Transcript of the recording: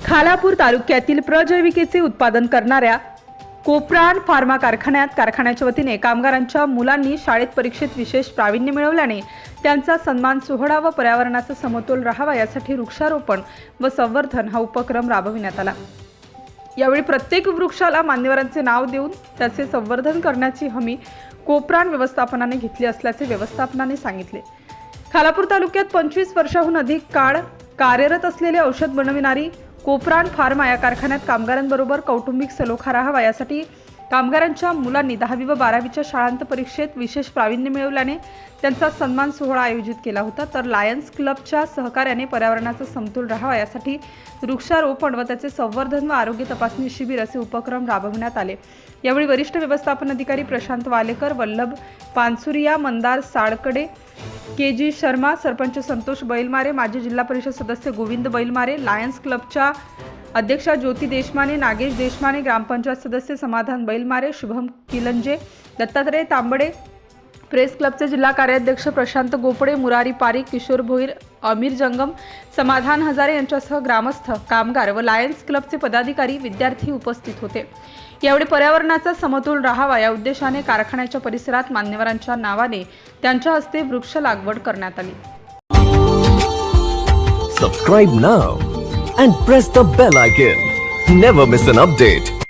खालापूर तालुक्यातील प्रजैविकेचे उत्पादन करणाऱ्या कोप्राण फार्मा कारखान्यात कारखान्याच्या वतीने कामगारांच्या मुलांनी शाळेत परीक्षेत विशेष प्रावीण्य मिळवल्याने त्यांचा सन्मान सोहळा व पर्यावरणाचा समतोल राहावा यासाठी वृक्षारोपण व संवर्धन हा उपक्रम राबविण्यात आला. यावेळी प्रत्येक वृक्षाला मान्यवरांचे नाव देऊन त्याचे संवर्धन करण्याची हमी कोप्राण व्यवस्थापनाने घेतली असल्याचे व्यवस्थापनाने सांगितले. खालापूर तालुक्यात पंचवीस वर्षाहून अधिक काळ कार्यरत असलेले औषध बनविणारी कोपराण फार्मा या कारखान्यात कामगारांबरोबर कौटुंबिक सलोखा राहावा यासाठी कामगारांच्या मुलांनी दहावी व बारावीच्या शाळांत परीक्षेत विशेष प्रावीण्य मिळवल्याने त्यांचा सन्मान सोहळा आयोजित केला होता. तर लायन्स क्लबच्या सहकार्याने पर्यावरणाचा समतोल राहावा यासाठी वृक्षारोपण व त्याचे संवर्धन व आरोग्य तपासणी शिबिर असे उपक्रम राबविण्यात आले. यावेळी वरिष्ठ व्यवस्थापन अधिकारी प्रशांत वालेकर वल्लभ पानसुरिया मंदार साळकडे के जी शर्मा सरपंच संतोष बैलमारे माजी जिल्हा परिषद सदस्य गोविंद बैलमारे लायन्स क्लबच्या अध्यक्षा ज्योती देशमाने नागेश देशमाने ग्रामपंचायत सदस्य समाधान बैलमारे शुभम किलंजे दत्तात्रय तांबडे प्रेस क्लबचे जिल्हा कार्याध्यक्ष प्रशांत गोपडे मुरारी पारी किशोर भोईर अमीर जंगम समाधान हजारे यांच्यासह ग्रामस्थ कामगार व लायन्स क्लबचे पदाधिकारी विद्यार्थी उपस्थित होते. यावेळी पर्यावरणाचा समतोल राहावा या उद्देशाने कारखान्याच्या परिसरात मान्यवरांच्या नावाने त्यांच्या हस्ते वृक्ष लागवड करण्यात आली. Subscribe now and press the bell icon never miss an update